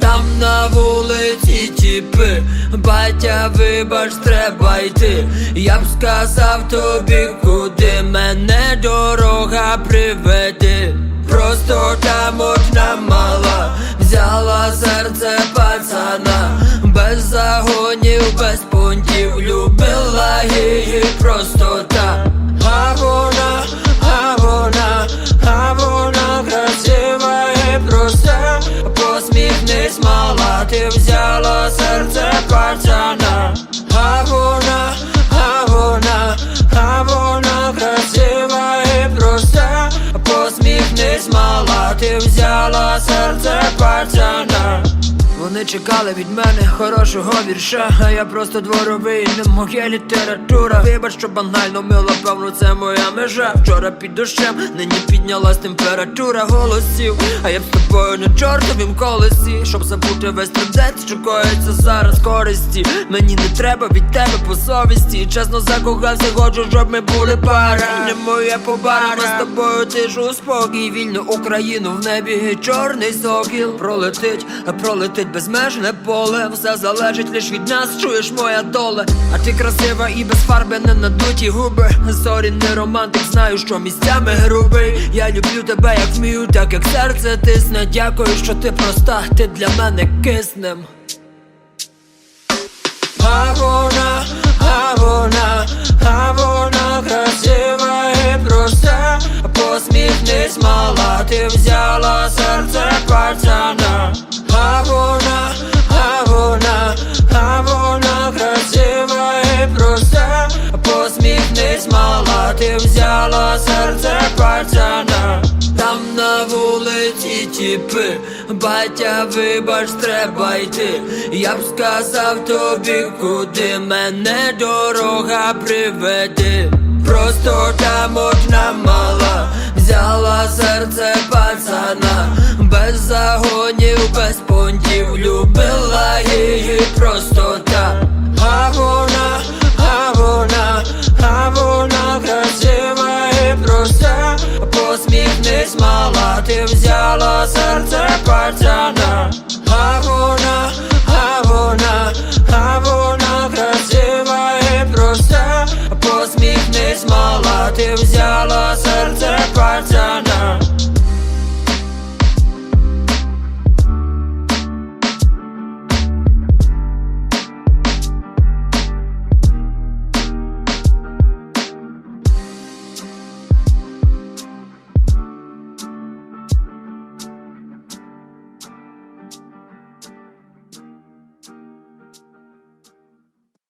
Там на вулиці тіпи, батя, вибач, треба йти. Я б сказав тобі, куди мене дорога приведе. Просто там одна мала, взяла серце пацана, ти взяла серце пацана А вона, а вона, а вона красива і проста. Посміхнись, мала, ти взяла серце пацана вони чекали від мене хорошого вірша, а я просто дворовий, не моя література. Вибач, що банально мила, певно, це моя межа. Вчора під дощем, нині піднялась температура голосів. А я б з тобою на чортовім колесі, щоб забути весь трендець, що коїться зараз користі. Мені не треба від тебе по совісті. Чесно закохався, хочу, щоб ми були пара. Не моє побара, ми з тобою тишу спокій. Вільну Україну в небі чорний сокіл пролетить, пролетить безмежне поле. Все залежить лиш від нас, чуєш моя доля. А ти красива і без фарби не надуті губи. Сорі, не романтик, знаю, що місцями грубий. Я люблю тебе, як вмію, так як серце тисне. Дякую, що ти проста, ти для мене киснем. Мала, ти взяла серце пацана Там на вулиці тіпи, батя, вибач, треба йти. Я б сказав тобі, куди мене дорога приведе. Просто там одна мала, взяла серце пацана, без загонів, без понтів, любила її просто ти взяла серце пацана А вона, а вона, а вона красива і проста. Посміхнись, мала, ти взяла